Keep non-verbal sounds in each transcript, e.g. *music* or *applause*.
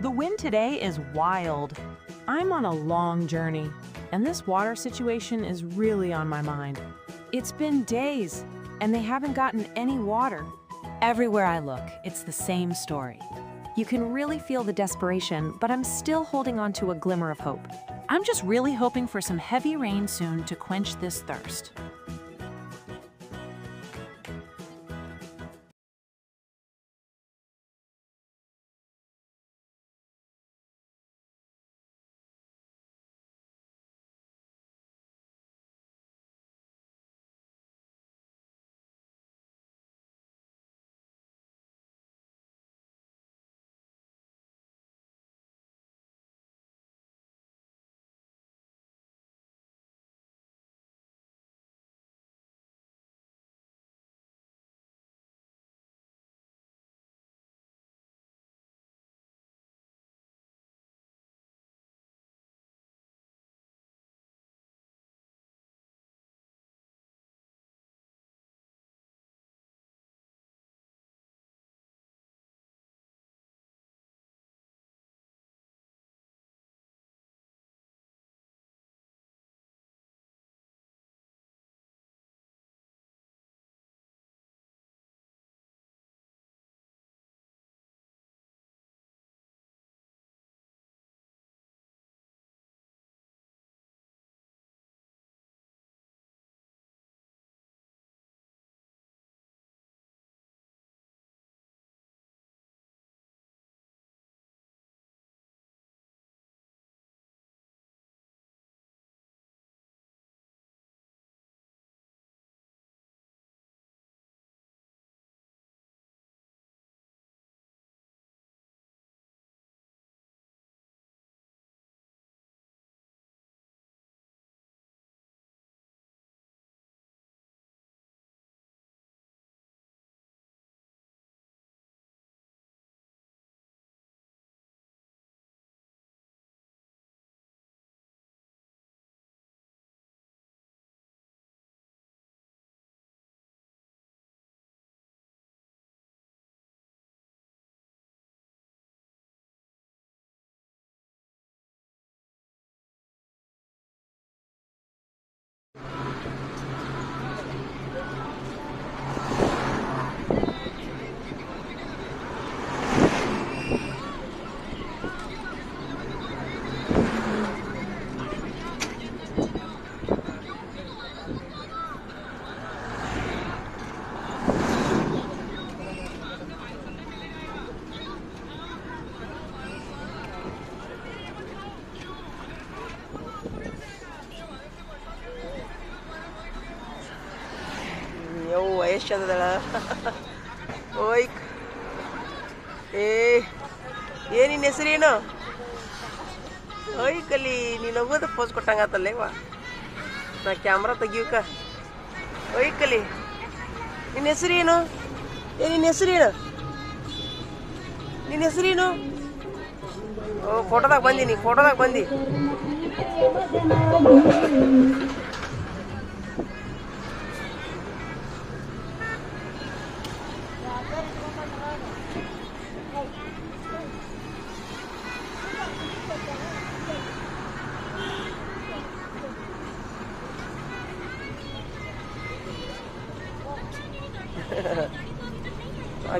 The wind today is wild. I'm on a long journey, and this water situation is really on my mind. It's been days, and they haven't gotten any water. Everywhere I look, it's the same story. You can really feel the desperation, but I'm still holding on to a glimmer of hope. I'm just really hoping for some heavy rain soon to quench this thirst. ಎಷ್ಟು ಚಂದದಳ ಓಯ್. ಏ ಏ ನಿನ್ನ ಹೆಸರೇನು ಓಯ್ ಕಲಿ, ನೀನು ಹೋಗೋದು ಪೋಸ್ ಕೊಟ್ಟಂಗಾತಲ್ಲೇವಾ ನಾ ಕ್ಯಾಮ್ರಾ ತೆಗಿಯೋಕ. ಓಯ್ ಕಲಿ ನಿನ್ನ ಹೆಸರೇನು ಏ ನಿನ್ನ ಹೆಸರೇನು ನಿನ್ನ ಹೆಸರೇನು ಓ ಫೋಟೋದಾಗ ಬಂದಿ ನೀ ಫೋಟೋದಾಗ ಬಂದಿ.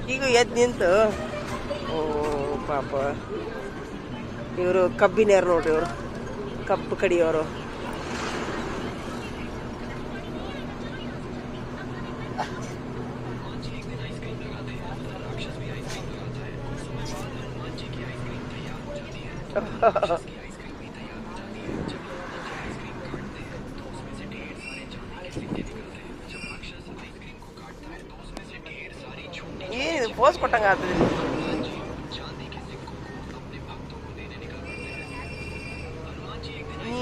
ಆಕಿಗೂ ಎದ್ದು ನಿಂತು. ಓ ಪಾಪ. ಇವರು ಕಬ್ಬಿನ್ಯಾರು ನೋಡ್ರಿ ಇವರು. ಕಬ್ಬು ಕಡಿಯೋರು. *laughs* *laughs* ಏನಿದು ಪೋಸ್ ಕೊಟ್ಟಂಗ ಆಗ್ತದೆ ನೀ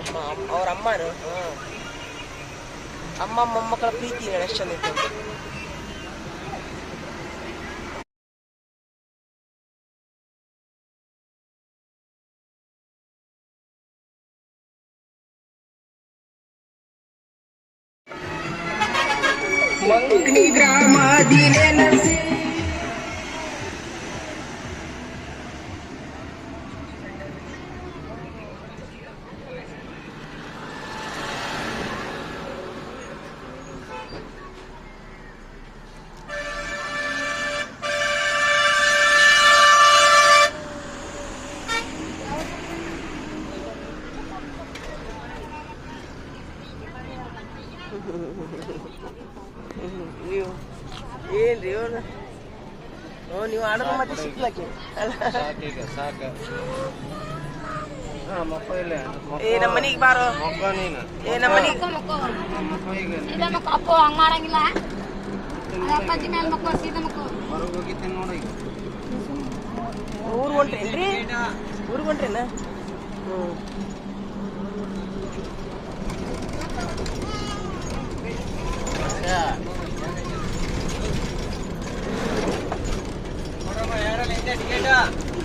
ಅಮ್ಮ ಅವ್ರ ಅಮ್ಮನು? ಹ್ಮ್. ಅಮ್ಮ ಮೊಮ್ಮಕ್ಕಳ ಪ್ರೀತಿ ನೋಡಿ ಸಾಕೀಗ ಸಾಕ. ಹಾ ಮಕ್ಕ ಇಲ್ಲ. ಏ ನಮ್ಮ ಮನಿಗೆ ಬಾರೋ. ಮಕ್ಕ ನೀನು. ಏ ನಮ್ಮ ಮನಿಗೆ ಸೀದಾ ಮಕ್ಕೋ ಅಪ್ಪು ಹಂಗ್ ಮಾಡಂಗಿಲ್ಲ. ಅಪ್ಪಾಜಿ ಮೇಲೆ ಮಕ್ಕೋ ಸೀದಾ ಮಕ್ಕೋ ಹೊರಗೆ ಹೋಗಿದ್ದೀನಿ ನೋಡಿ ಊರ್ ಹೊಂಟ್ರೇನ್ರಿ ಊರಿಗೆ ಹೊಂಟ್ರೇನ? ಹ್ಞೂ ಇಲ್ಲಿ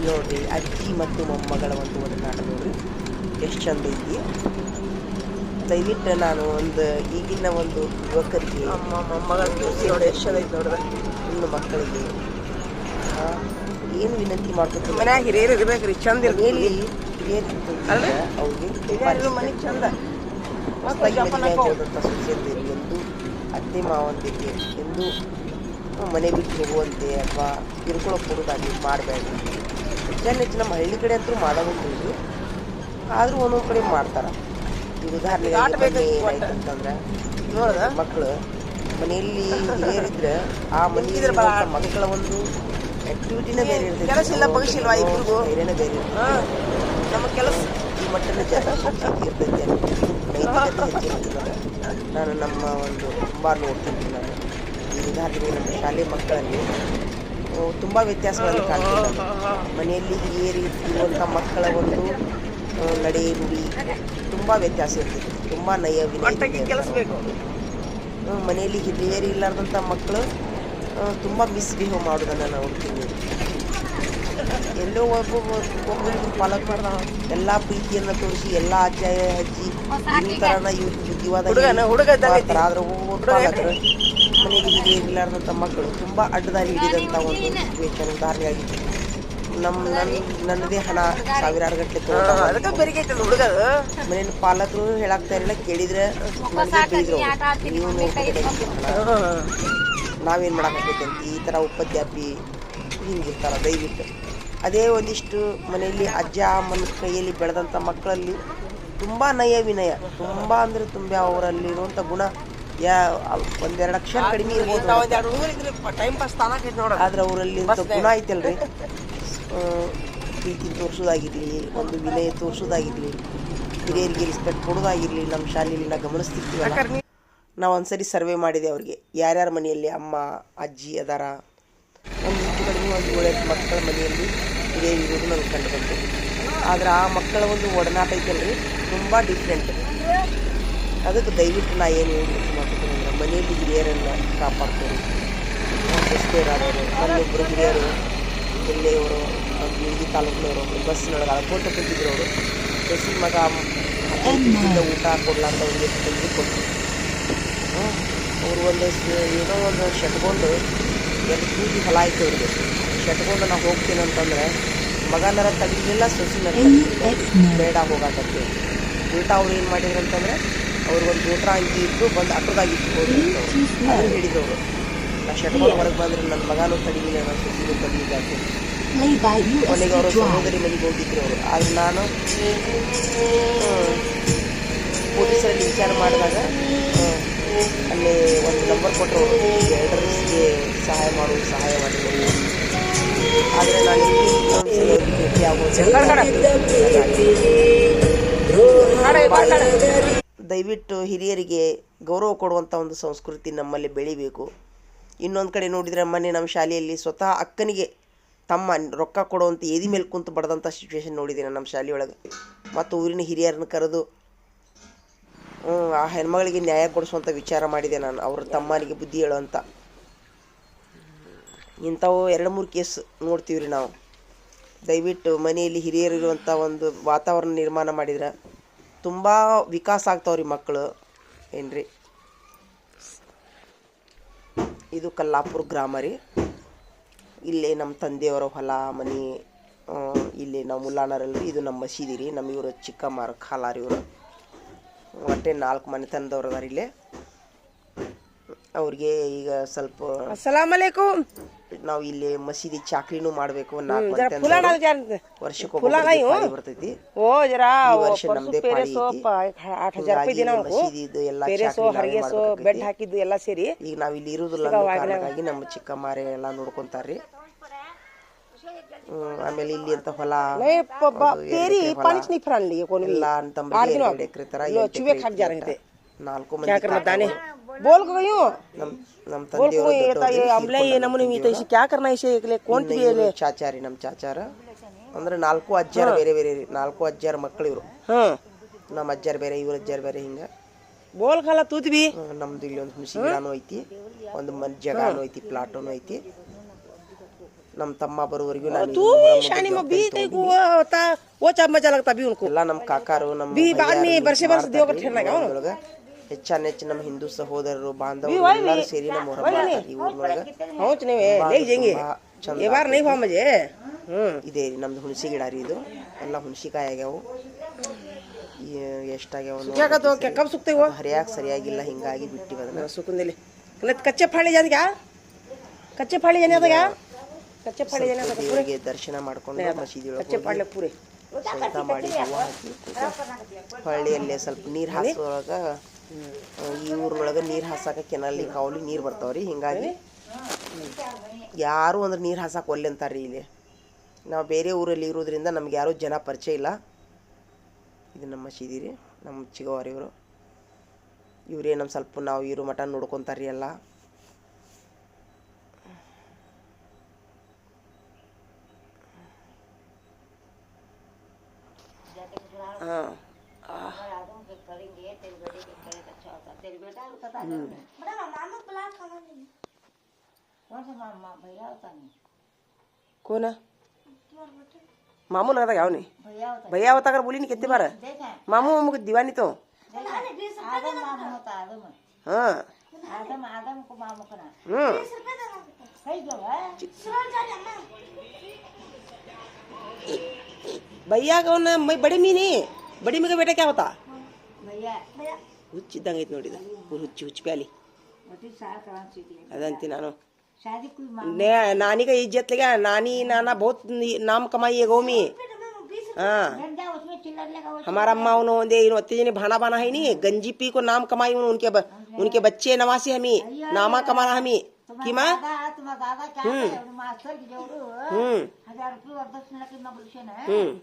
ನೋಡ್ರಿ ಅಜ್ಜಿ ಮತ್ತು ಮೊಮ್ಮಗಳ ಒಂದು ಒಡನಾಟ ನೋಡ್ರಿ ಎಷ್ಟು ಚಂದ ಐತಿ. ದಯವಿಟ್ಟು ನಾನು ಒಂದು ಈಗಿನ ಒಂದು ಯುವಕರಿಗೆ ಮೊಮ್ಮಗಳ ನೋಡಿ ಎಷ್ಟು ಚಂದ ಐತಿ ನೋಡ್ರಿ. ಇನ್ನು ಮಕ್ಕಳಿಗೆ. ಏನು ವಿನಂತಿ ಮಾಡ್ಕೊತೀನಿ ಮನ್ಯಾಗ ಹಿರಿಯರು ಇರ್ಬೇಕ್ರಿ ಚಂದ ಇರ್ಲಿ ಅಲ್ರಿ? ಅವ್ರಿಗೆ ಮನೆ ಚಂದ. ಹೊಸ್ದಾಗಿ ಮದುವೆ ಎಂದು ಅತ್ತೆ ಮಾವಂದಿಗೆ ಎಂದು ಮನೆ ಬಿಟ್ಟು ಹೋಗುವಂತೆ ಅಥವಾ ಕಿರುಕುಳ ಕೊಡೋದಾಗಲಿ ಮಾಡಬೇಡ್ರಿ ಹೆಚ್ಚಿನ ಹೆಚ್ಚಿನ ನಮ್ಮ ಹಳ್ಳಿ ಕಡೆ ಅಂತೂ ಮಾಡೋದಿಲ್ಲ ಆದರೂ ಒಂದೊಂದು ಕಡೆ ಮಾಡ್ತಾರೆ. ಈಗ ಉದಾಹರಣೆಗೆ ಏನಾಯ್ತು ಅಂತಂದ್ರೆ ಮಕ್ಕಳು ಮನೆಯಲ್ಲಿ ಹಿರಿಯರಿದ್ರೆ ಆ ಮನೆಯಲ್ಲಿ ಮಕ್ಕಳ ಒಂದು ಆಕ್ಟಿವಿಟಿನೇ ಬೇರೆ ಇರ್ತೈತಿ. ಕೆಲಸ ಇಲ್ಲ ಬಗ್ಸಿಲ್ವಾ ಇಬ್ರಿಗೂ? ಬೇರೆನೇ ಬೇರೆ. ನಮ್ಮ ಕೆಲಸ. ಈ ಮಟ್ಟದ ಇರ್ತೈತಿ. ನೈತಿಕತೆ ಹೆಚ್ಚಿರ್ತದೆ. ನಾನು ನಮ್ಮ ಒಂದು ತುಂಬ ನೋಡ್ತೀನಿ ನಾನು. ಈ ಉದಾಹರಣೆಗೆ ನಮ್ಮ ಶಾಲೆ ಮಕ್ಕಳಲ್ಲಿ. ತುಂಬ ವ್ಯತ್ಯಾಸಗಳನ್ನು ಕಾಣ್ತೀವಿ ಮನೆಯಲ್ಲಿ ಮನೆಯಲ್ಲಿ ರೀತಿ ಇರುವಂಥ ಮಕ್ಕಳ ಒಂದು ನಡೆ ನುಡಿ ತುಂಬ ವ್ಯತ್ಯಾಸ ಇರ್ತದೆ. ತುಂಬ ನಯ ವಿನಯ ಕೆಲಸ ಬೇಕು ಮನೆಯಲ್ಲಿ ಹಿರಿಯರು ಇಲ್ಲಾರ್ದಂಥ ಮಕ್ಕಳು ತುಂಬ ಮಿಸ್ಬಿಹೇವ್ ಮಾಡೋದನ್ನು ನಾವು ನೋಡ್ತೀವಿ. ಎಲ್ಲೋ ಒಬ್ಬ ಒಬ್ಬೊಬ್ಬರು ಪಾಲಕರು ಎಲ್ಲ ಪ್ರೀತಿಯನ್ನು ತೋರಿಸಿ ಎಲ್ಲ ಅಜ್ಜ ಅಜ್ಜಿ ಈ ಥರನ ಇವ್ರು ಬುದ್ಧಿವಾದ ಆದ್ರೆ ಒಬ್ಬೊಬ್ಬರು ಪಾಲಕರು. ಮನೆಗೆ ಇರಲಾರ್ದಂಥ ಮಕ್ಕಳು ತುಂಬ ಅಡ್ಡದಾರಿ ಹಿಡಿದಂಥ ಒಂದು ಸಿಚುವೇಶನ್ ಉದಾಹರಣೆಯಾಗಿತ್ತು ನಮ್ಮ ನನ್ನ ನನ್ನದೇ ಹಣ ಸಾವಿರಾರು ಗಟ್ಟಲೆ ಅದಕ್ಕೆ ಬೆರಿಗೈತೆ ಮನೇಲಿ ಪಾಲಕರು ಹೇಳಾಕ್ತಾ ಇರಲಿಲ್ಲ ಕೇಳಿದ್ರೆ ನನಗೆ ಬೈದ್ರು ಅವ್ರು. ನೀವು ನಾವೇನು ಮಾಡೋಕ್ಕಾಗೈತೆ ಅಂತ ಈ ಥರ ಉಪದ್ಯಾಪಿ ಹಿಂಗಿರ್ತಾರ ದಯವಿಟ್ಟು. ಅದೇ ಒಂದಿಷ್ಟು ಮನೆಯಲ್ಲಿ ಅಜ್ಜ ಅಮ್ಮನ ಕೈಯಲ್ಲಿ ಬೆಳೆದಂಥ ಮಕ್ಕಳಲ್ಲಿ ತುಂಬ ನಯ ವಿನಯ ತುಂಬ ಅಂದರೆ ತುಂಬ ಅವರಲ್ಲಿರುವಂಥ ಗುಣ. ಯಾ ಒಂದೆರಡು ಅಕ್ಷರ ಕಡಿಮೆ ಇರ್ಬೋದು ಟೈಮ್ ಪಾಸ್ ಆದ್ರೆ ಅವರಲ್ಲಿ ಗುಣ ಐತಲ್ರಿ. ಪ್ರೀತಿ ತೋರಿಸೋದಾಗಿರ್ಲಿ ಒಂದು ವಿನಯ ತೋರಿಸೋದಾಗಿರ್ಲಿ ಹಿರಿಯರಿಗೆ ರೆಸ್ಪೆಕ್ಟ್ ಕೊಡೋದಾಗಿರ್ಲಿ ನಮ್ಮ ಶಾಲೆಯಲ್ಲಿ ನಾವು ಗಮನಿಸ್ತಿರ್ತೀವಿ ನಾವು ಒಂದ್ಸರಿ ಸರ್ವೆ ಮಾಡಿದೆ ಅವ್ರಿಗೆ. ಯಾರ್ಯಾರ ಮನೆಯಲ್ಲಿ ಅಮ್ಮ ಅಜ್ಜಿ ಅದಾರ? ಒಂದು ಹೆಚ್ಚು ಕಡಿಮೆ ಒಂದು ಒಳ್ಳೆ ಮಕ್ಕಳ ಮನೆಯಲ್ಲಿ ಹಿರಿಯರು ಇರೋದು ನಮ್ಗೆ ಕಂಡು ಬಂತು. ಆದ್ರೆ ಆ ಮಕ್ಕಳ ಒಂದು ಒಡನಾಟ ಐತಲ್ರಿ. ತುಂಬ ಡಿಫ್ರೆಂಟ್ ಅದಕ್ಕೆ ದಯವಿಟ್ಟು ನಾ ಏನು ಹೇಳಿ ಮಾಡ್ತೀನಿ ಅಂದ್ರೆ ಮನೆಯಲ್ಲಿ ಹಿರಿಯರನ್ನು ಕಾಪಾಡ್ತೀನಿ ಎಸ್ಪೇರಾದವರು ನನ್ನೊಬ್ಬರು ಹಿರಿಯರು ಜಿಲ್ಲೆಯವರು ಬೀದಿ ತಾಲೂಕಿನವರು ಒಬ್ಬರು ಬಸ್ನೊಳಗೆ ಅಳ್ಕೋತ ಕೂತಿದ್ರು ಅವರು. ಬಸ್ಸಿನ ಮಗ ಹದಿನೈದು ಊಟ ಕೊಡ್ಲಾರ್ದ ಒಂದು ತಂದು ಕೊಟ್ಟರು ಅವರು ಒಂದು ಏನೋ ಒಂದು ಶಟ್ಕೊಂಡು ಎರಡು ಕೂಗಿ ಹೊಲ ಆಯ್ತು ಅವ್ರಿಗೆ. ಶಟ್ಕೊಂಡು ನಾವು ಹೋಗ್ತೀನಿ ಅಂತಂದ್ರೆ ಮಗನರ ತಡೀಲಿಲ್ಲ ಸೊಸಿನ ಬೇಡ ಹೋಗಾಕತ್ತೆ. ಉಲ್ಟಾ ಅವ್ರು ಏನು ಮಾಡಿದ್ರು ಅಂತಂದ್ರೆ ಅವ್ರಿಗೊಂದು ಊಟ ಅಂಗಿ ಇದ್ದು ಬಂದು ಅಟ್ಟದಾಗಿ ಅವರು. ಹಿಡಿದವರು ನಾ ಶಟ್ಕೊಂಡು ಹೊರಗೆ ಬಂದ್ರೆ ನನ್ನ ಮಗನೂ ತಡೀಲಿಲ್ಲ ನನ್ನ ಸೊಸಿನೂ ತಡೀಲಿಲ್ಲ ಅಂತ ಕೊನೆಗೆ ಅವರು ಸಹೋದರಿ ಮನೆಗೆ ಹೋಗಿದ್ರು ಅವರು. ಆದ್ರೆ ನಾನು ಪೊಲೀಸರಲ್ಲಿ ವಿಚಾರ ಮಾಡಿದಾಗ ಅಲ್ಲಿ ಒಂದು ನಂಬರ್ ಕೊಟ್ಟರು ಎಲ್ಡರ್ಸ್ಗೆ ಸಹಾಯ ಮಾಡುವ ಸಹಾಯ ಮಾಡಿದ್ರು ಆದರೆ ನಾನು ಭೇಟಿ ಆಗೋದು ದಯವಿಟ್ಟು ಹಿರಿಯರಿಗೆ ಗೌರವ ಕೊಡುವಂಥ ಒಂದು ಸಂಸ್ಕೃತಿ ನಮ್ಮಲ್ಲಿ ಬೆಳಿಬೇಕು. ಇನ್ನೊಂದು ಕಡೆ ನೋಡಿದರೆ ಮೊನ್ನೆ ನಮ್ಮ ಶಾಲೆಯಲ್ಲಿ ಸ್ವತಃ ಅಕ್ಕನಿಗೆ ತಮ್ಮ ರೊಕ್ಕ ಕೊಡುವಂಥ ಎದಿ ಮೇಲೆ ಕುಂತು ಬಡ್ದಂಥ ಸಿಚುವೇಶನ್ ನೋಡಿದ್ದೀನಿ ನಮ್ಮ ಶಾಲೆಯೊಳಗೆ ಮತ್ತು ಊರಿನ ಹಿರಿಯರನ್ನ ಕರೆದು ಆ ಹೆಣ್ಮಗಳಿಗೆ ನ್ಯಾಯ ಕೊಡಿಸುವಂಥ ವಿಚಾರ ಮಾಡಿದೆ ನಾನು. ಅವ್ರ ತಮ್ಮನಿಗೆ ಬುದ್ಧಿ ಹೇಳುವಂಥ ಇಂಥವು ಎರಡು ಮೂರು ಕೇಸ್ ನೋಡ್ತೀವಿ ರೀ ನಾವು. ದಯವಿಟ್ಟು ಮನೆಯಲ್ಲಿ ಹಿರಿಯರಿರುವಂಥ ಒಂದು ವಾತಾವರಣ ನಿರ್ಮಾಣ ಮಾಡಿದ್ರೆ ತುಂಬ ವಿಕಾಸ ಆಗ್ತಾವ್ರಿ ಮಕ್ಕಳು ಏನ್ರಿ? ಇದು ಕಲ್ಲಾಪುರ ಗ್ರಾಮ ರೀ. ಇಲ್ಲೇ ನಮ್ಮ ತಂದೆಯವರ ಹೊಲ, ಮನೆ ಇಲ್ಲಿ ಇಲ್ಲಿ ನಾವು ರೀ ಇದು ನಮ್ಮ ಮಸೀದಿ ರೀ. ನಮ್ಮ ಇವರು ಚಿಕ್ಕ ಮಾರ ಖಾಲಾರಿ ಇವರು. ಒಟ್ಟೆ ನಾಲ್ಕು ಮನೆತನದವ್ರು ಅದಾರ ಇಲ್ಲೇ. ಅವ್ರಿಗೆ ಈಗ ಸ್ವಲ್ಪ ಅಸ್ಸಲಾಮ್ ನಾವು ಇಲ್ಲಿ ಮಸೀದಿ ಚಾಕ್ರಿನೂ ಮಾಡ್ಬೇಕು ವರ್ಷಕ್ಕೊಮ್ಮೆ ಎಲ್ಲ ಹಾಕಿದ್ದು ಎಲ್ಲ ಸೇರಿ. ಈಗ ನಾವು ಇಲ್ಲಿ ಇರುವುದಿಲ್ಲ ಕಾರಣಕ್ಕಾಗಿ ನಮ್ಮ ಚಿಕ್ಕಮ್ಮಾರೆ ಎಲ್ಲ ನೋಡ್ಕೊಂತಾರ್ರಿ. ಆಮೇಲೆ ಇಲ್ಲಿ ಅಂತ ಹೊಲ ಇಲ್ಲ ಅಂತ ನಾಲ್ಕು ಮಂದಿ बोल को गई हूँ ನಮ್ ನಮ್ बोल को ತಂದೆಯವರು ये था ये ದೊಡ್ಡವ್ರು, अमले ये नमूने में तो इसे क्या करना है इसे एक ले कौन ಇನ್ನು भी ये ಇವ್ರು ले ಚಾಚಾರಿ ನಮ್ ಚಾಚಾರ ಅಂದ್ರೆ ನಾಲ್ಕು ಅಜ್ಜಾರ ಬೇರೆ ಬೇರೆ ರೀ ನಾಲ್ಕು ಅಜ್ಜಾರ ಮಕ್ಕಳು ಇವ್ರು हाँ ನಮ್ಮ ಅಜ್ಜಾರ ಬೇರೆ ಇವ್ರ ಅಜ್ಜಾರ ಬೇರೆ ಹಿಂಗ बोल खाला तू भी ಹ್ಮ್, ನಮ್ದು ಇಲ್ಲಿ ಒಂದು ಹುಣಸಿ ಗಿಡನೂ ಐತಿ ಒಂದು ಮನ್ ಜಗಾನು ಐತಿ ಪ್ಲಾಟೋನು ಐತಿ ನಮ್ಮ ತಮ್ಮ ಬರುವವರೆಗೂ ನಾನು तू ಇದು ही ಹೊರಮುಂದೆ शानी में ಜವಾಬ್ದಾರಿ भी कहीं को वो होता वो चाप मजा लगता भी उनको ಎಲ್ಲ ನಮ್ಮ ಕಾಕಾರು ನಮ್ಮ ಬಿ ಬಾದ್ ಮೇ ಭಯ್ಯಾರು ಬರ್ಸೆ ಬರ್ಸೆ ದೇವ್ರ ಮಾಡ್ತಾರ್ರಿ ಠೇರ್ನಾಗ ಅವ್ನು. ಊರೊಳಗ. ಹೆಚ್ಚಾನೆಚ್ಚು ನಮ್ಮ ಹಿಂದೂ ಸಹೋದರರು ಬಾಂಧವರು ಎಲ್ಲರೂ ಸೇರಿ ನಮ್ಮ ಮೊಹರಂ ಈ ಊರಿನೊಳಗೆ. ಹೋಚ್ ನೀವೇ. ಜಂಗಿ. ಹ್ಞೂ ಇದೇ ರೀ ನಮ್ದು ಹುಣಸಿ ಗಿಡ ರೀ ಇದು. ಎಲ್ಲ ಹುಣಸಿಕಾಯಿ ಆಗ್ಯಾವು. ಎಷ್ಟಾಗ್ಯಾವ ಕಬ್ಬು ಸುಕ್ತೇವ ಹರಿಯಾಗಿ ಸರಿಯಾಗಿಲ್ಲ ಹಿಂಗಾಗಿ ಬಿಟ್ಟಿವ ಅದನ್ನ ಸುಕುಂದಿಲ್ಲಿ ಕಚ್ಚೆ ಫಾಳಿ ಜಾತಿಗ ಕಚ್ಚೆ ಫಾಳಿ ಏನೇ ಅದಾಗ ಕಚ್ಚೆ ಫಾಳಿ ಜನ ಅದಾಗ ದರ್ಶನ ಮಾಡ್ಕೊಂಡು ಮಸೀದಿ ಕಚ್ಚೆ ಫಾಳಿ ಪೂರಿ. ಸ್ವಲ್ಪ ಮಾಡಿ ಹೂವು ಹಾಕಿ ಹೊಳ್ಳಿಯಲ್ಲೇ ಸ್ವಲ್ಪ ನೀರು ಹಾಕಿಸೋವಾಗ ಈ ಊರೊಳಗೆ ನೀರು ಹಾಸಾಕ ಕೆನಲ್ಲಿ ಕಾವಲಿ ನೀರು ಬರ್ತಾವ್ರಿ. ಹಿಂಗಾಗಿ ಯಾರು ಅಂದ್ರೆ ನೀರು ಹಾಸಕ್ಕೆ ಒಲ್ಲೆ ಅಂತಾರ್ರಿ ಇಲ್ಲಿ. ನಾವು ಬೇರೆ ಊರಲ್ಲಿ ಇರೋದ್ರಿಂದ ನಮ್ಗೆ ಯಾರೂ ಜನ ಪರಿಚಯ ಇಲ್ಲ. ಇದು ನಮ್ಮ ಮಸೀದಿ ರೀ ನಮ್ಮ ಚಿಗವಾರಿ ಇವರು. ಇವರೇ ನಮ್ಮ ಸ್ವಲ್ಪ ನಾವು ಇರೋ ಮಠ ನೋಡ್ಕೊತಾರ್ರಿ ಎಲ್ಲ. हम्म। कौन है? मामू ना था क्या भैया होता कर अगर बोली नहीं कितने बार मामू मामू दीवानी तो। हाँ। को हाँ। भैया कौन है? मैं बड़ी मी नहीं बड़ी मी का बेटा क्या होता? भैया। ಇದ್ದಂಗೆ ಐತಿ ನೋಡಿದ ಪೂರ್ ಹುಚ್ಚಿ ಹುಚ್ಚಿ ಪ್ಯಾಲಿ ಅದಂತಿ ನಾನು ने नानी का इज्जत लगा नानी नाना बहुत नाम कमाई है गाँव में हाँ हमारा अम्मा उन्होंने इन अत्ते जने भाना बाना है नहीं गंजी पी को नाम कमाई उन्होंने उनके ब, उनके बच्चे नवासी हमी नामा कमाना हमी कि माँ हम्म हम्म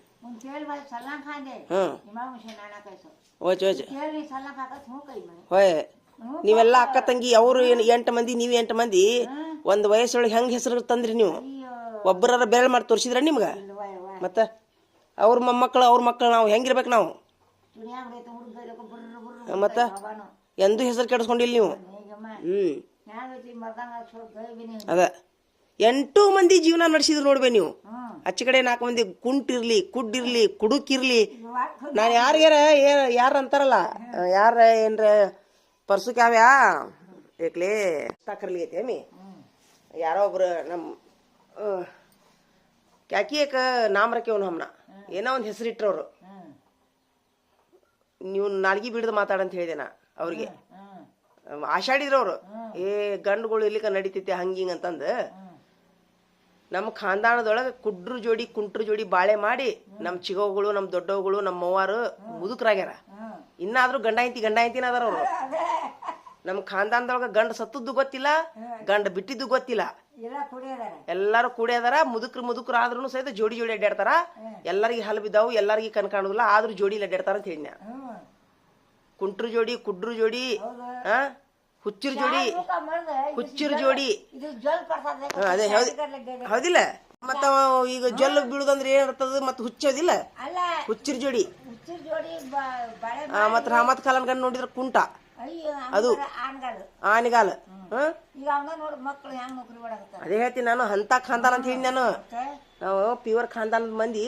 ಓಚ್ ಓಯ್ ನೀವೆಲ್ಲ ಅಕ್ಕ ತಂಗಿ ಅವರು ಎಂಟು ಮಂದಿ ನೀವು ಎಂಟು ಮಂದಿ ಒಂದು ವಯಸ್ಸೊಳಗೆ ಹೆಂಗೆ ಹೆಸರು ತಂದ್ರಿ ನೀವು ಒಬ್ಬರ ಬೇರೆ ಮಾಡಿ ತೋರಿಸಿದ್ರ ನಿಮ್ಗೆ ಮತ್ತೆ ಅವ್ರ ಮೊಮ್ಮಕ್ಕಳು ಅವ್ರ ಮಕ್ಕಳು ನಾವು ಹೆಂಗಿರ್ಬೇಕು ನಾವು ಮತ್ತ ಎಂದೂ ಹೆಸರು ಕೆಡಿಸ್ಕೊಂಡಿಲ್ಲ ನೀವು ಹ್ಞೂ ಅದ ಎಂಟು ಮಂದಿ ಜೀವನ ನಡೆಸಿದ್ರು ನೋಡ್ಬೇ ನೀವು. ಅಚ್ಚ ಕಡೆ ನಾಲ್ಕು ಮಂದಿ ಕುಂಟಿರ್ಲಿ ಕುಡ್ಡಿರ್ಲಿ ಕುಡುಕಿರ್ಲಿ. ನಾನು ಯಾರ್ಯಾರ ಏನ್ ಯಾರ ಅಂತಾರಲ್ಲ ಯಾರ ಏನ್ರ ಪರ್ಸಕ್ಕೆ ಕಾವ್ಯಾ ಏಕ್ಲೇ ಸಾಕರ್ಲಿ ಐತಿ ಯಾರೋ ಒಬ್ರು ನಮ್ಮ ಕ್ಯಾಕಿಯಕ ನಾಮ್ರಕ್ಕೆ ಅವನು ಹಮ್ನ. ಏನೋ ಒಂದು ಹೆಸರಿಟ್ರವ್ರು ನೀವು ನಾಲ್ಗಿ ಬಿಡ್ದು ಮಾತಾಡಂತ ಹೇಳಿದೆ ನಾ ಅವ್ರಿಗೆ. ಆಷಾಡಿದ್ರವ್ರು ಏ ಗಂಡುಗಳು ಇಲ್ಲಿಕ ನಡಿತೈತೆ ಹಂಗಿಂಗ್ ಅಂತಂದು. ನಮ್ಮ ಖಾನ್ದಾನದೊಳಗೆ ಕುಡ್ರು ಜೋಡಿ ಕುಂಟ್ರು ಜೋಡಿ ಬಾಳೆ ಮಾಡಿ ನಮ್ಮ ಚಿಗೋಗಳು ನಮ್ಮ ದೊಡ್ಡವುಗಳು ನಮ್ಮ ಅವ್ವಾರು ಮುದುಕರಾಗ್ಯಾರ. ಇನ್ನಾದ್ರೂ ಗಂಡ ಐತಿ ಗಂಡ ಹೆಂಡತಿನ ಅದಾರ ಅವರು. ನಮ್ಮ ಖಾನ್ದಾನದೊಳಗೆ ಗಂಡ ಸತ್ತದ್ದು ಗೊತ್ತಿಲ್ಲ ಗಂಡ ಬಿಟ್ಟಿದ್ದು ಗೊತ್ತಿಲ್ಲ. ಎಲ್ಲ ಕುಡಿಯೋದಾರೆ ಎಲ್ಲಾರು ಕೂಡಿ ಅದಾರ ಮುದುಕ್ರು ಮುದುಕ್ರು ಆದ್ರೂ ಸಹಿತ ಜೋಡಿ ಜೋಡಿ ಅಡ್ಡಾಡ್ತಾರ. ಎಲ್ಲರಿಗೆ ಹಲ್ ಬಿದ್ದಾವು ಎಲ್ಲರಿಗೆ ಕಣ್ ಕಾಣುದಿಲ್ಲ ಆದ್ರೂ ಜೋಡಿ ಅಡ್ಡಾಡ್ತಾರ ಅಂತ ಹೇಳಿನ ಕುಂಟ್ರು ಜೋಡಿ ಕುಡ್ರು ಜೋಡಿ ಆ? ಹುಚ್ಚರು ಜೋಡಿ ತೂಕ ಜೋಡಿ ಜಲ್ ಅದೇ ಹೌದಿ ಹೌದಿಲ್ಲ? ಮತ್ತ ಈಗ ಜೊಲ್ಲು ಬೀಳುದಂದ್ರೆ ಏನಿರ್ತದ ಮತ್ತ ಹುಚ್ಚೋದಿಲ್ಲ ಹುಚ್ಚರ್ ಜೋಡಿ. ಹುಚ್ಚರ್ ಮತ್ತ ರಾಮತ್ ಕಾಲನ್ ಗಂಡ ನೋಡಿದ್ರ ಕುಂಟ. ಅದು. ಆನೆಗಾಲ ಅದೇ ಹೇಳ್ತೀನಿ ನಾನು ಹಂತ ಖಾನ್ದಾನ್ ಅಂತ ಹೇಳಿ ನಾನು. ನಾವು ಪ್ಯೂರ್ ಖಾನ್ದಾನದ ಮಂದಿ.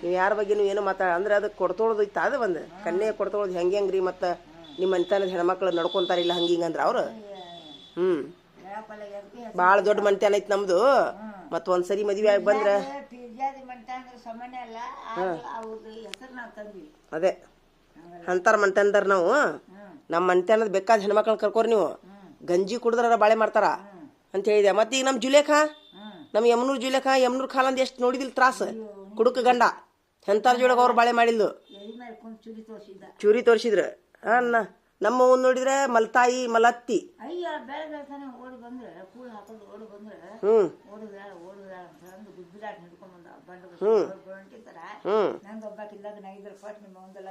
ನೀವು ಯಾರ ಬಗ್ಗೆ ಏನು ಮಾತಾಡ ಅಂದ್ರೆ ಅದು ಕೊಡ್ತೋಳದು ಇತ್ತ ಅದು ಒಂದು ಕನ್ಯೆ ಕೊಡ್ತೋಳದು ಹೆಂಗೆ ಹೆಂಗ್ರಿ ಮತ್ತ? ನಿಮ್ಮ ಮನೆತನದ ಹೆಣ್ಮಕ್ಳು ನಡ್ಕೊಂತಾರಿಲ್ಲ ಇಲ್ಲ ಹಂಗಿಂಗ ಅಂದ್ರ ಅವ್ರು? ಹ್ಮ್. ಭಾಳ ದೊಡ್ಡ ಮನೆತನ ಐತಿ ನಮ್ದು. ಮತ್ತ ಒಂದ್ಸರಿ ಮದ್ವೆ ಆಗಿ ಬಂದ್ರ? ಅದೇ. ಅಂತಾರ ಮಂಟನ್ದಾರ ನಾವು. ನಮ್ಮ ಮನೆತನದ ಬೇಕಾದ ಹೆಣ್ಮಕ್ಳನ್ನ ಕರ್ಕೋರಿ ನೀವು. ಗಂಜಿ ಕುಡಿದ್ರ ಬಾಳೆ ಮಾಡ್ತಾರ. ಅಂತ ಹೇಳಿದೆ ಮತ್ತೆ ಈಗ ನಮ್ಮ ಜುಲೇಖಾ? ನಮ್ಮ ಯಮನೂರ್ ಜುಲೇಖಾ ಯಮನೂರ್ ಖಾಲಂದ್ ಎಷ್ಟು ನೋಡಿದಿಲ್ಲ ತ್ರಾಸ? ಕುಡುಕ ಗಂಡ. ಎಂತಾರ ಜೋಳಗ ಅವ್ರು ಬಾಳೆ ಮಾಡಿದ್ಲು ಚೂರಿ ತೋರಿಸಿದ್ರ. ತೋರಿಸಿದ್ರ ನಮ್ಮ ಅವ್ನು ನೋಡಿದ್ರೆ ಮಲ್ತಾಯಿ ಮಲತ್ತಿ. ಅಯ್ಯ ಬೆಳಗ್ಗೆ ತಾನೆ ಓಡಿ ಬಂದ್ರೆ ಕೂಳು ಹಾಕೊಂಡು ಓಡಿ ಬಂದ್ರೆ ಹ್ಮ್. ಓಡುದಾಳ ಓಡುದಾಳ ಅಂತ ಅಂದು ಗುದ್ದಿದಾಟ ಹಿಡ್ಕೊಂಡ್ ಬಂದ ಬಂಡು ಹೊಂಟಿರ್ತಾರ ಹ್ಮ್. ನಂದು ಒಬ್ಬಾಕಿದ್ದಾಗ ನಾ ಇದ್ರ ಪಟ್ ನಿಮ್ಮ ಒಂದೆಲ್ಲ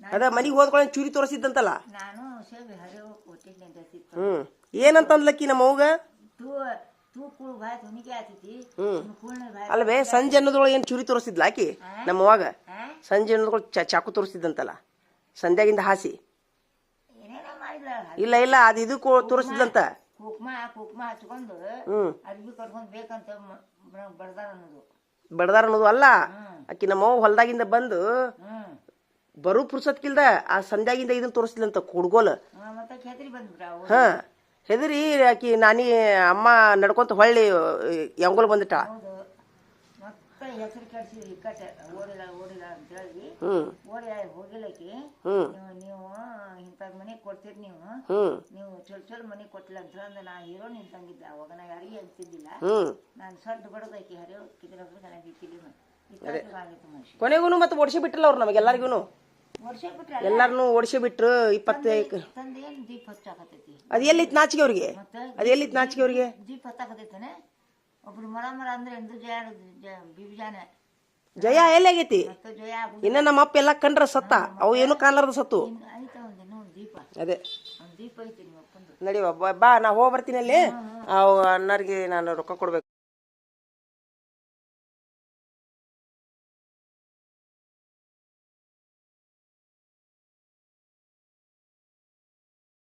ಅದ ಮನಿಗೆ ಹೋದ್ಕೊಳ್ಳಿ ಚೂರಿ ತೋರಿಸಿದ್ದಂತಲ್ಲ? ನಾನು ಸೇಬಿ ಹರಿವು ಕೊಟ್ಟಿದ್ದೆ ಅಂತ ಸಿಕ್ತು ಹ್ಮ್. ಏನಂತಂದ್ಲಕ್ಕಿ ನಮ್ಮ ಅವ್ಗ ತೂ ತೂ ಕೂಳು ಬಾಯ್ ತುನಿಕೆ ಆತೈತಿ. ಕೂಳ್ನೆ ಬಾಯ್ ಅಲ್ವೇ ಸಂಜೆ ಅನ್ನೋದ್ರೊಳಗೆ ಏನು ಚೂರಿ ತೋರಿಸಿದ್ಲ ಆಕಿ ನಮ್ಮ ಅವಾಗ ಸಂಜೆ ಅನ್ನೋದ್ರೊಳಗೆ ಚಾಕು ತೋರಿಸಿದ್ದಂತಲ್ಲ? ಸಂಧ್ಯಾಗಿಂದ ಹಾಸಿ. ಏನೇನೋ ಇಲ್ಲ ಇಲ್ಲ ಅದು ಇದು ಕೋ- ತೋರಿಸಿದ್ಲಂತ. ಕುಕ್ಮ ಕುಕ್ಮ ಹಚ್ಕೊಂಡು ಹ್ಮ್. ಅರ್ಬಿ ಕಟ್ಕೊಂಡ್ ಬೇಕಂತ ಬಡ್ದಾರ ಅನ್ನೋದು. ಬಡದಾರ ಅನ್ನೋದು ಅಲ್ಲ. ಅಕ್ಕಿ ನಮ್ಮ ಹೊಲ್ದಾಗಿಂದ ಬಂದು ಹ್ಮ್. ಬರು ಪುರ್ಸತ್ಕಿಲ್ದ ಆ ಸಂಧ್ಯಾಗಿಂದ ಇದನ್ನ ತೋರಿಸ್ತಿಲ್ಲಂತ ಕುಡ್ಗೋಲ್. ಹ ಮತ್ತೆ ಹಾ ಹೆದರಿ ಆಕಿ ನಾನಿ ಅಮ್ಮ ನಡ್ಕೊಂತ ಹೊಳ್ಳಿ ಯಂಗೋಲ್ ಬಂದಿಟ್ಟ ಹೌದು. ಹೆಸರು ಕೆಡ್ಸಿದ್ರಿ ಇಕ್ಕಟ್ಟೆ ಓಡಿಲ್ಲ ಓಡಿಲ್ಲ ಅಂತ ಹೇಳಿ ಓಡಿ ಹೋಗಿಲ್ಲಕಿ. ನೀವು ಇಂಥದ್ ಮನೆ ಕೊಡ್ತೀರಿ ನೀವು. ನೀವು ಚೊಲ್ ಚೊಲ್ ಮನೆ ಕೊಟ್ಟಿಲ್ಲ ಅಂತ ಅಂದ ನಾ ಹೀರೋ ನಿಂತಂಗಿದ್ದೆ ಅವಾಗ ನಾ ಯಾರಿಗೆ ಅಂತಿದ್ದಿಲ್ಲ. ನಾನು ಸಡ್ಡು ಬಡದೈಕಿ ಹರಿಯೋ ಕಿದ್ರಪ್ಪ ನನಗೆ ಮನುಷ್ಯ. ಕೊನೆಗೂ ಮತ್ತೆ ಓಡಿಸಿ ಬಿಟ್ಟಿಲ್ಲ ಅವ್ರು ನಮಗೆಲ್ಲರಿಗೂ ಎಲ್ಲಾರನು ಓಡಿಸಿ ಬಿಟ್ರು ಇಪ್ಪತ್ತೈದು ಅದು ಎಲ್ಲಿತ್ತು ನಾಚಿಕೆ ಅವ್ರಿಗೆ? ಅದು ಎಲ್ಲಿತ್ತು ನಾಚಿಕೆ ಅವ್ರಿಗೆ? ಒಬ್ರು ಮರ ಮರ ಅಂದ್ರೆ ಎಂದು ಜಯ ಬಿಬಿಜಾನೆ ಜಯ ಎಲ್ಲಾಗೈತಿ? ಇನ್ನ ನಮ್ಮ ಅಪ್ಪ ಎಲ್ಲ ಕಂಡ್ರ ಸತ್ತ. ಅವು ಏನು ಕಾಲರ ಸತ್ತು? ಅದೇ. ನಡಿ ಬಾ- ಬಾ ನಾ ಹೋಗಿ ಬರ್ತೀನಿ ಅಲ್ಲಿ. ಅವು ಅಣ್ಣರಿಗೆ ನಾನು ರೊಕ್ಕ ಕೊಡ್ಬೇಕು.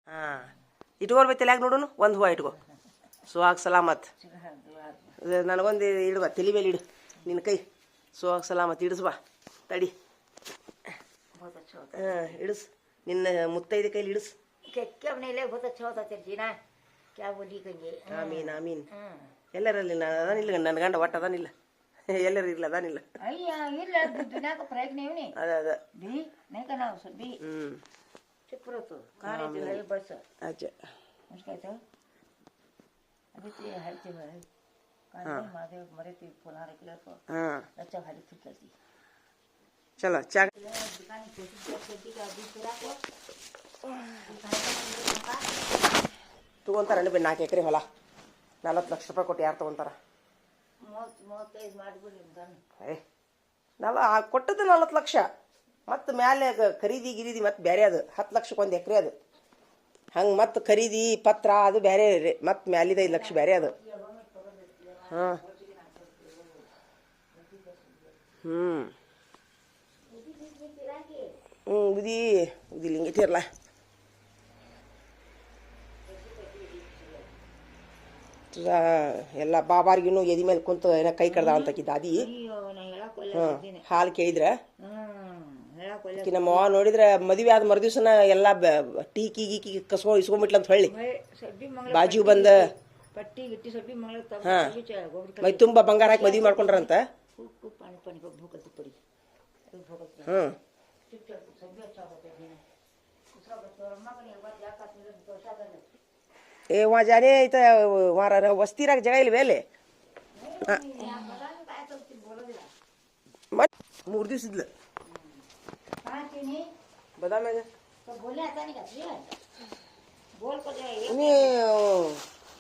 ಹಾ. ಇಟ್ಕೊಳ್ಬೇಕಲ್ಲ ಯಾಕೆ ನೋಡೋಣ ಒಂದು ಹೂವು ಇಟ್ಕೋ. ಸುಹಾಗ್ ಸಲಾಮತ್. ನನಗೊಂದು ಇಡುವ ತಲೆ ಮೇಲೆ ಇಡು. ನಿನ್ನ ಕೈ. ಸುಹಾಗ್ ಸಲಾಮತ್ ಇಡಿಸ್ ಬಾ. ತಡಿ. ಹಾಂ ಇಡಿಸ್. ನಿನ್ನ ಮುತ್ತೈದೆ ಕೈಲಿ ಇಡಿಸ್. ಆಮೀನ್ ಆಮೀನ್ ಎಲ್ಲರಲ್ಲಿ ನಾನು ಅದಾನಿಲ್ಲ ನನ್ನ ಗಂಡ ಒಟ್ಟು ಅದಾನಿಲ್ಲ. ಎಲ್ಲರೂ ಇಲ್ಲ ಅದಾನಿಲ್ಲ. ಅದ ಅದ ಹ್ಞೂ ಆಚೆ. ಅಷ್ಟಾಯ್ತು ಅದಕ್ಕೆ ಹೇಳ್ತೀವಿ ಕಾಲೇಜ್ ಮಾದೇವ್ ಮರಿತೀವಿ ಪುನಃ ಕಿಲರ್ಕು ಹಾಂ ರಚ್ಚ ಹರಿತು ಕೇಳ್ತೀವಿ ಚಲೋ ಚಾ दुकान कोशिश करती कि अभी तेरा को ತಗೊಂತಾರ ಬಿ ನಾಲ್ಕು ಎಕರೆ ಹೊಲ ನಲ್ವತ್ತು ಲಕ್ಷ ರೂಪಾಯಿ ಕೊಟ್ಟು ಯಾರು ತಗೊಂತಾರ ಮೂವತ್ತು ಮೂವತ್ತೈದು ಮಾಡಿಬಿಡಿ ಗನ್ ಏ ನಲ್ಲ ಕೊಟ್ಟದ್ದು ನಲ್ವತ್ತು ಲಕ್ಷ ಮತ್ತು ಮ್ಯಾಲೆ ಗ- ಖರೀದಿ ಗಿರೀದಿ ಮತ್ತು ಬೇರೆ ಅದು ಹತ್ತು ಲಕ್ಷಕ್ಕೆ ಒಂದು ಎಕರೆ ಅದು ಹಂಗೆ ಮತ್ತು ಖರೀದಿ ಪತ್ರ ಅದು ಬೇರೆ ರೀ. ಮತ್ತು ಮ್ಯಾಲಿದ ಐದು ಲಕ್ಷ ಬೇರೆ ಅದು. ಹಾಂ. ಹ್ಞೂ ಹ್ಞೂ ಉದಿ ಉದಿ ಲಿಂಗಿಟ್ಟಿರಲ್ಲ ಎಲ್ಲ ಬಾಬಾರ್ಗಿನ್ನು ಎದಿ ಮೇಲೆ ಕುಂತು ಏನೋ ಕೈ ಕಡ್ದಾಳ ಅಂತಕಿ ದಾದಿ. ಹೇಳಕ್ ಹಾಲು ಕೇಳಿದ್ರ? ಆಕಿ ನಮ್ಮ ನೋಡಿದ್ರೆ ಮದುವೆ ಆದ ಮರುದಿವ್ಸನ ಎಲ್ಲ ಟೀಕಿ ಗೀಕಿ ಕಸ್ಕೊ ಇಸ್ಕೊಂಬಿಟ್ಲಂತ ಹೊಳ್ಳಿ ಬಾಜು ಬಂದ ಪಟ್ಟಿ ಗಿಟ್ಟಿ ಮಂಗಳ ಮೈ ತುಂಬ ಬಂಗಾರ ಹಾಕಿ ಮದುವೆ ಮಾಡ್ಕೊಂಡ್ರಂತ? ಏ ವಾ ಜಾನೆ ಐತ ವಾರ ವಸ್ತಿರಾಗ ಜಾಗ ಇಲ್ವೇ ಅಲ್ಲಿ? ಮೂರು ದಿವಸ ಇದ್ಲು हाँ बता मैं तो बोले आता नहीं करती बोल को नहीं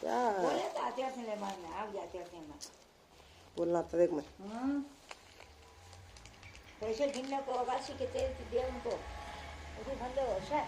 क्या? बोले तो आते आते ले मारना आप जाते आते हैं बोलना आता देख मैं। हम्म। पैसे गिनने को होगा सीखे तेल की दे उनको। उसे भर दो शायद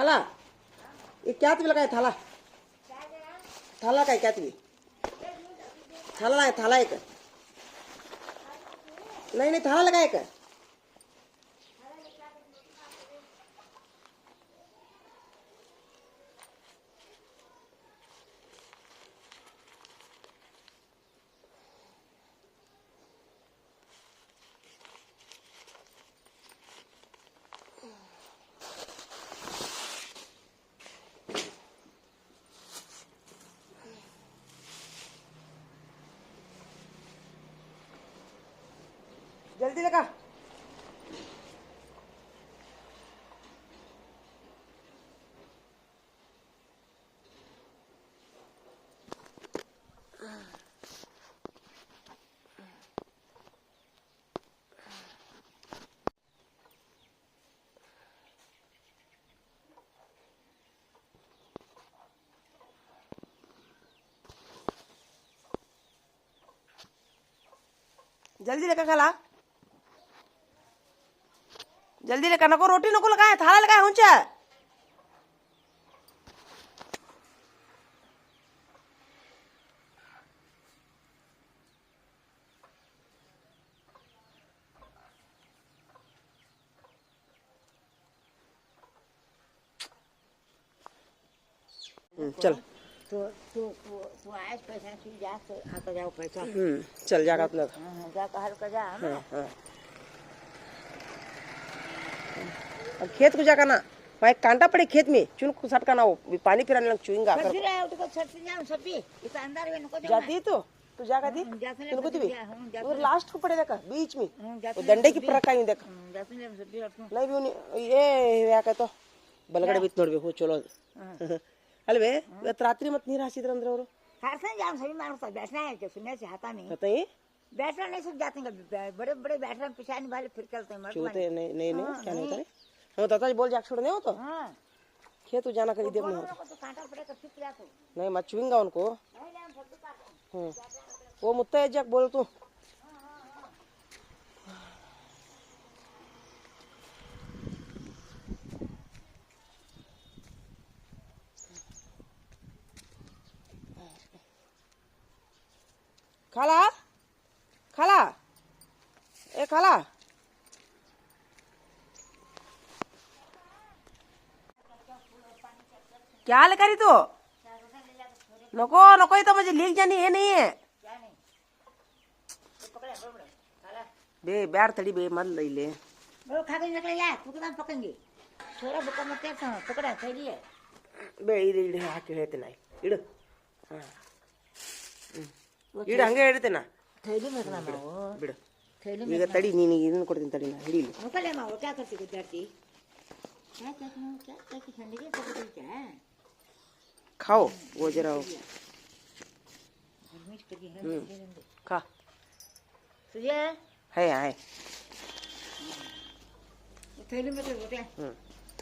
खाला ये क्या तुम लगाए थाला? थाला का क्या तुम्हें थाला लगाए थाला एक। नहीं नहीं, थाला लगाए एक। जल्दी लगा जल्दी लेकर खाला जल्दी लेकर नको रोटी नको लगाए थाला लगाए ऊँचा हम्म, चल। तो तो तो आज पैसा जा से आता जाओ पैसा। हम्म, चल जागा अपना जा कहल हाँ, का हाँ, जा हाँ हाँ। हाँ। अब खेत को जाकर ना वहाँ एक कांटा पड़े खेत में चुन को सटका ना हो भी पानी पिराने लग चुएंगा फिर फिर आया उठको छट से जाऊं सभी इस अंदर में नको जाऊं जाती है तो तू जागा दी हम्म, जाते ले, तुमको भी जा, हम्म, जाते और ले। लास्ट को पड़े देखा बीच में हं, वो जाते ದಂಡೆ की ಪ್ರಕಾರ ಇದೆ हं, जाते ले सभी और तू नहीं भी ಉನಿ- ಏ ಯಾಕಾಯ್ತು ಬಲಗಡೆ ಬಿತ್ತು ನೋಡ್ಬೇಕು ಚಲೋ ಅದು ಅಲ್ವೇ ಇವತ್ತು ರಾತ್ರಿ ಮತ್ತೆ ನೀರು ಹಾಸಿದ್ರಂದ್ರೆ ಅವರು खारसन जाऊं सभी मानो सब बैठना है जो सुनने से हाथा में बताइए बैठना नहीं सब जाते हैं ब- बड़े बड़े बैठना पिछाने वाले फिर चलते हैं मर्द चूते वाले। नहीं नहीं नहीं हाँ, क्या नहीं नहीं। होता हाँ हाँ दादाजी बोल जाके छोड़ने हो तो। हाँ। खेत तो जाना करी देखना तू नहीं मैं चुविंगा उनको। हम्म वो मुत्ता जाक बोल तू। खाला? खाला? ए खाला? क्या हाल करी तू नको नको इथं म्हणजे लीक जाणी हे नाहीये बे ಬ್ಯಾಡ ತಡಿ ಬೇ ಮೊದ್ಲು ಇಲ್ಲಿ वो खा के निकल जाए तू कितना पकड़ेंगे थोड़ा बुका मत कर पकड़ा थैली है ಬೇ ಇದು ಇಡು ಹಾಕಿ ಹೇಳ್ತೇನೆ ನಾ. ಇಡು ಹಾಂ ಇಡು ಹಂಗೆ ಹೇಳ್ತೇನೆ थैली में रखना माँ वो ಬಿಡು थैली ಈಗ ತಡಿ ನೀನು ಇದನ್ನ ಕೊಡ್ತೀನಿ ತಡಿ ನಾ ಹಿಡೀಲಿ निकल माँ वो क्या खाओ वो जरा मिर्च कर दिया खा सुझे है है थैली में कर बोते हम्म